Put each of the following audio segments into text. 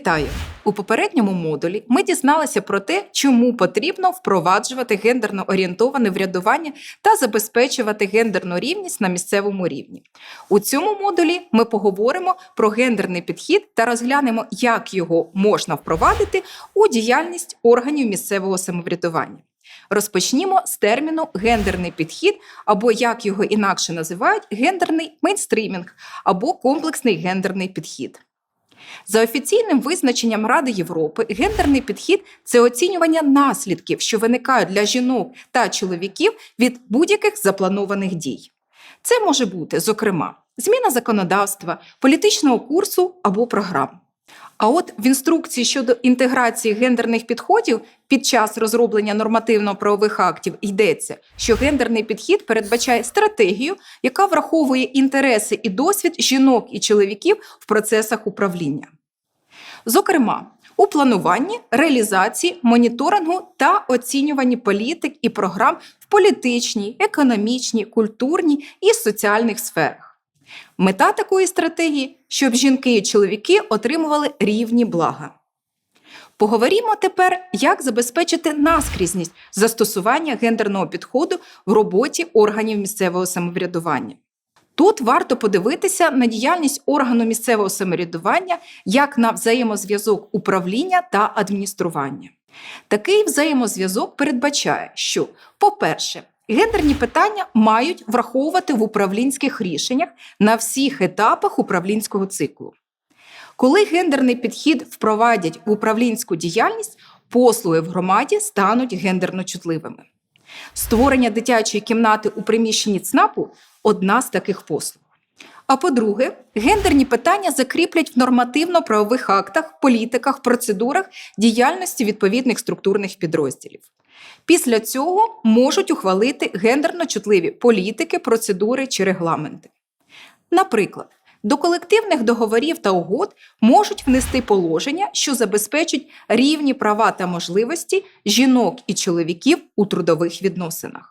Вітаю! У попередньому модулі ми дізналися про те, чому потрібно впроваджувати гендерно орієнтоване врядування та забезпечувати гендерну рівність на місцевому рівні. У цьому модулі ми поговоримо про гендерний підхід та розглянемо, як його можна впровадити у діяльність органів місцевого самоврядування. Розпочнімо з терміну гендерний підхід, або як його інакше називають, гендерний мейнстрімінг або комплексний гендерний підхід. За офіційним визначенням Ради Європи, гендерний підхід це оцінювання наслідків, що виникають для жінок та чоловіків від будь-яких запланованих дій. Це може бути, зокрема, зміна законодавства, політичного курсу або програм. А от в інструкції щодо інтеграції гендерних підходів під час розроблення нормативно-правових актів йдеться, що гендерний підхід передбачає стратегію, яка враховує інтереси і досвід жінок і чоловіків в процесах управління. Зокрема, у плануванні, реалізації, моніторингу та оцінюванні політик і програм в політичній, економічній, культурній і соціальних сферах. Мета такої стратегії, щоб жінки і чоловіки отримували рівні блага. Поговоримо тепер, як забезпечити наскрізність застосування гендерного підходу в роботі органів місцевого самоврядування. Тут варто подивитися на діяльність органу місцевого самоврядування як на взаємозв'язок управління та адміністрування. Такий взаємозв'язок передбачає, що, по-перше, Гендерні питання мають враховувати в управлінських рішеннях на всіх етапах управлінського циклу. Коли гендерний підхід впровадять в управлінську діяльність, послуги в громаді стануть гендерно чутливими. Створення дитячої кімнати у приміщенні ЦНАПу одна з таких послуг. А по-друге, гендерні питання закріплять в нормативно-правових актах, політиках, процедурах діяльності відповідних структурних підрозділів. Після цього можуть ухвалити гендерно чутливі політики, процедури чи регламенти. Наприклад, до колективних договорів та угод можуть внести положення, що забезпечать рівні права та можливості жінок і чоловіків у трудових відносинах.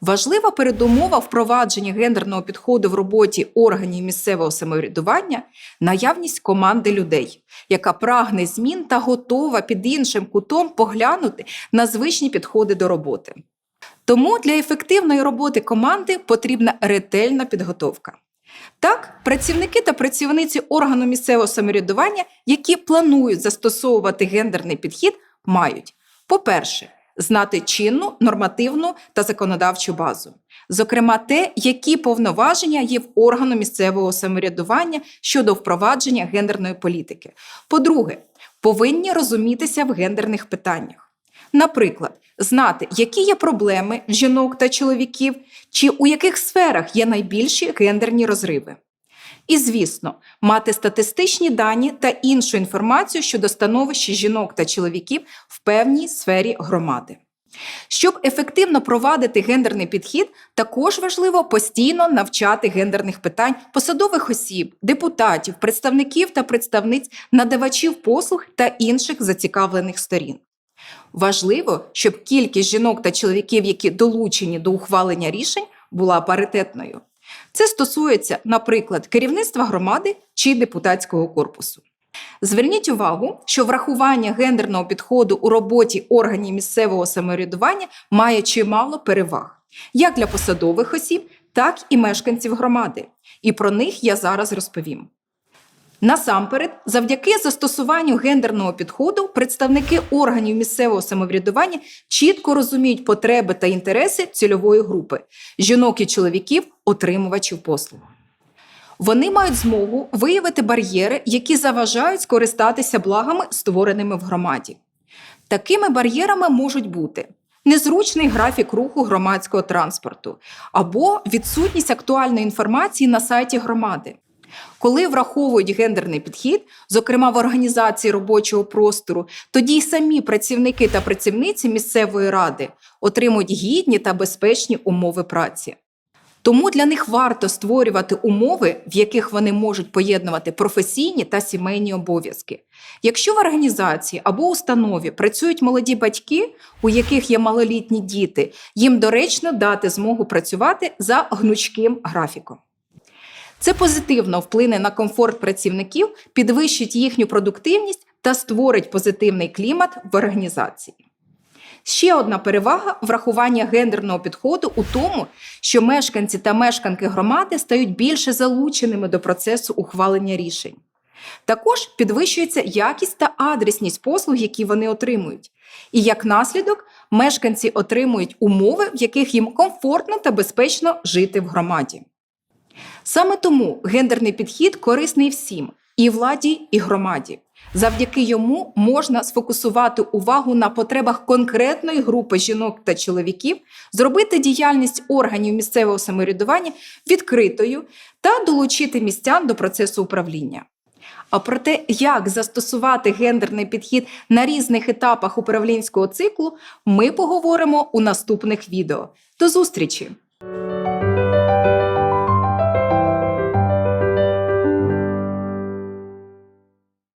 Важлива передумова впровадження гендерного підходу в роботі органів місцевого самоврядування наявність команди людей, яка прагне змін та готова під іншим кутом поглянути на звичні підходи до роботи. Тому для ефективної роботи команди потрібна ретельна підготовка. Так, працівники та працівниці органу місцевого самоврядування, які планують застосовувати гендерний підхід, мають, по-перше, знати чинну, нормативну та законодавчу базу, зокрема, те, які повноваження є в органу місцевого самоврядування щодо впровадження гендерної політики. По-друге, повинні розумітися в гендерних питаннях. Наприклад, знати, які є проблеми в жінок та чоловіків, чи у яких сферах є найбільші гендерні розриви. І, звісно, мати статистичні дані та іншу інформацію щодо становища жінок та чоловіків в певній сфері громади. Щоб ефективно провадити гендерний підхід, також важливо постійно навчати гендерних питань посадових осіб, депутатів, представників та представниць, надавачів послуг та інших зацікавлених сторін. Важливо, щоб кількість жінок та чоловіків, які долучені до ухвалення рішень, була паритетною. Це стосується, наприклад, керівництва громади чи депутатського корпусу. Зверніть увагу, що врахування гендерного підходу у роботі органів місцевого самоврядування має чимало переваг як для посадових осіб, так і мешканців громади. І про них я зараз розповім. Насамперед, завдяки застосуванню гендерного підходу, представники органів місцевого самоврядування чітко розуміють потреби та інтереси цільової групи жінок і чоловіків, отримувачів послуг. Вони мають змогу виявити бар'єри, які заважають скористатися благами, створеними в громаді. Такими бар'єрами можуть бути незручний графік руху громадського транспорту або відсутність актуальної інформації на сайті громади. Коли враховують гендерний підхід, зокрема в організації робочого простору, тоді й самі працівники та працівниці місцевої ради отримують гідні та безпечні умови праці. Тому для них варто створювати умови, в яких вони можуть поєднувати професійні та сімейні обов'язки. Якщо в організації або установі працюють молоді батьки, у яких є малолітні діти, їм доречно дати змогу працювати за гнучким графіком. Це позитивно вплине на комфорт працівників, підвищить їхню продуктивність та створить позитивний клімат в організації. Ще одна перевага врахування гендерного підходу у тому, що мешканці та мешканки громади стають більше залученими до процесу ухвалення рішень. Також підвищується якість та адресність послуг, які вони отримують. І як наслідок, мешканці отримують умови, в яких їм комфортно та безпечно жити в громаді. Саме тому гендерний підхід корисний всім і владі, і громаді. Завдяки йому можна сфокусувати увагу на потребах конкретної групи жінок та чоловіків, зробити діяльність органів місцевого самоврядування відкритою та долучити містян до процесу управління. А про те, як застосувати гендерний підхід на різних етапах управлінського циклу, ми поговоримо у наступних відео. До зустрічі!